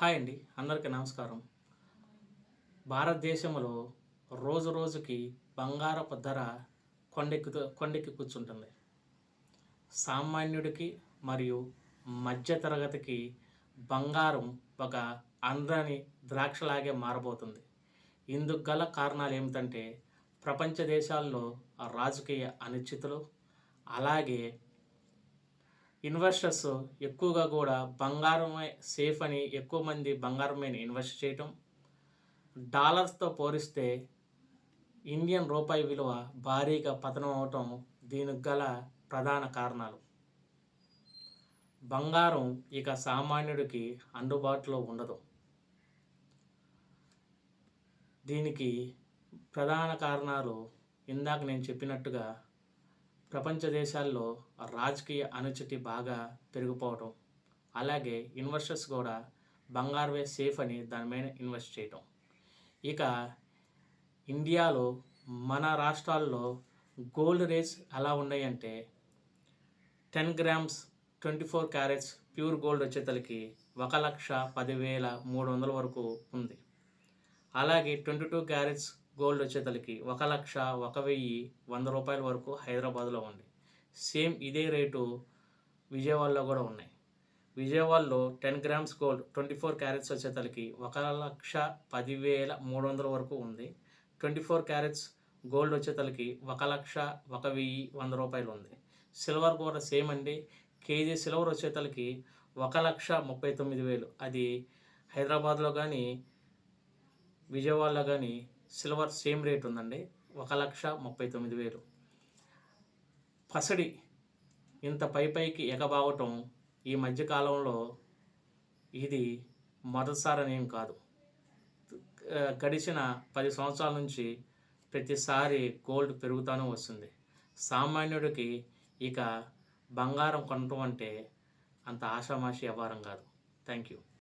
Hi అండి అందరికీ నమస్కారం. భారతదేశంలో రోజు రోజుకి బంగారపు ధర కొండెక్కుతూ కొండెక్కి కూర్చుంటుంది. సామాన్యుడికి మరియు మధ్యతరగతికి బంగారం ఒక అందని ద్రాక్షలాగే మారబోతుంది. ఇందుకు గల కారణాలు ఏమిటంటే ప్రపంచ దేశాల్లో రాజకీయ అనిశ్చితులు అలాగే ఇన్వెస్టర్స్ ఎక్కువగా కూడా బంగారమే సేఫ్ అని ఎక్కువ మంది బంగారం మీద ఇన్వెస్ట్ చేయటం డాలర్స్తో పోలిస్తే ఇండియన్ రూపాయి విలువ భారీగా పతనం అవటం దీనికి గల ప్రధాన కారణాలు. బంగారం ఇక సామాన్యుడికి అందుబాటులో ఉండదు. దీనికి ప్రధాన కారణాలు ఇందాక నేను చెప్పినట్టుగా ప్రపంచ దేశాల్లో రాజకీయ అనుచితి బాగా పెరిగిపోవటం. అలాగే ఇన్వెస్టర్స్ కూడా బంగారువే సేఫ్ అని దాని మీద ఇన్వెస్ట్ చేయటం. ఇక ఇండియాలో మన రాష్ట్రాల్లో గోల్డ్ రేట్స్ ఎలా ఉన్నాయంటే ten grams twenty four carats pure gold వచ్చేతలకి ఒక లక్ష పదివేల మూడు వందల వరకు ఉంది. అలాగే ట్వంటీ టూ క్యారెట్స్ గోల్డ్ వచ్చేతలకి ఒక లక్ష ఒక వెయ్యి వంద రూపాయల వరకు హైదరాబాద్లో ఉంది. సేమ్ ఇదే రేటు విజయవాడలో కూడా ఉన్నాయి. విజయవాడలో ten grams gold twenty four carats వచ్చేతలకి ఒక లక్ష పదివేల మూడు వందల వరకు ఉంది. ట్వంటీ ఫోర్ క్యారెట్స్ గోల్డ్ వచ్చేతలకి ఒక లక్ష ఒక వెయ్యి వంద రూపాయలు ఉంది. సిల్వర్ కూడా సేమ్ అండి. కేజీ సిల్వర్ వచ్చేతలకి ఒక లక్ష ముప్పై తొమ్మిది వేలు. అది హైదరాబాద్లో కానీ విజయవాడలో కానీ సిల్వర్ సేమ్ రేట్ ఉందండి. ఒక లక్ష ముప్పై తొమ్మిది వేలు. పసడి ఇంత పై పైకి ఎగబావటం ఈ మధ్యకాలంలో ఇది మొదటిసారి ఏం కాదు. గడిచిన పది సంవత్సరాల నుంచి ప్రతిసారి గోల్డ్ పెరుగుతూనే వస్తుంది. సామాన్యుడికి ఇక బంగారం కొనటం అంటే అంత ఆషామాషి వ్యవహారం కాదు. Thank you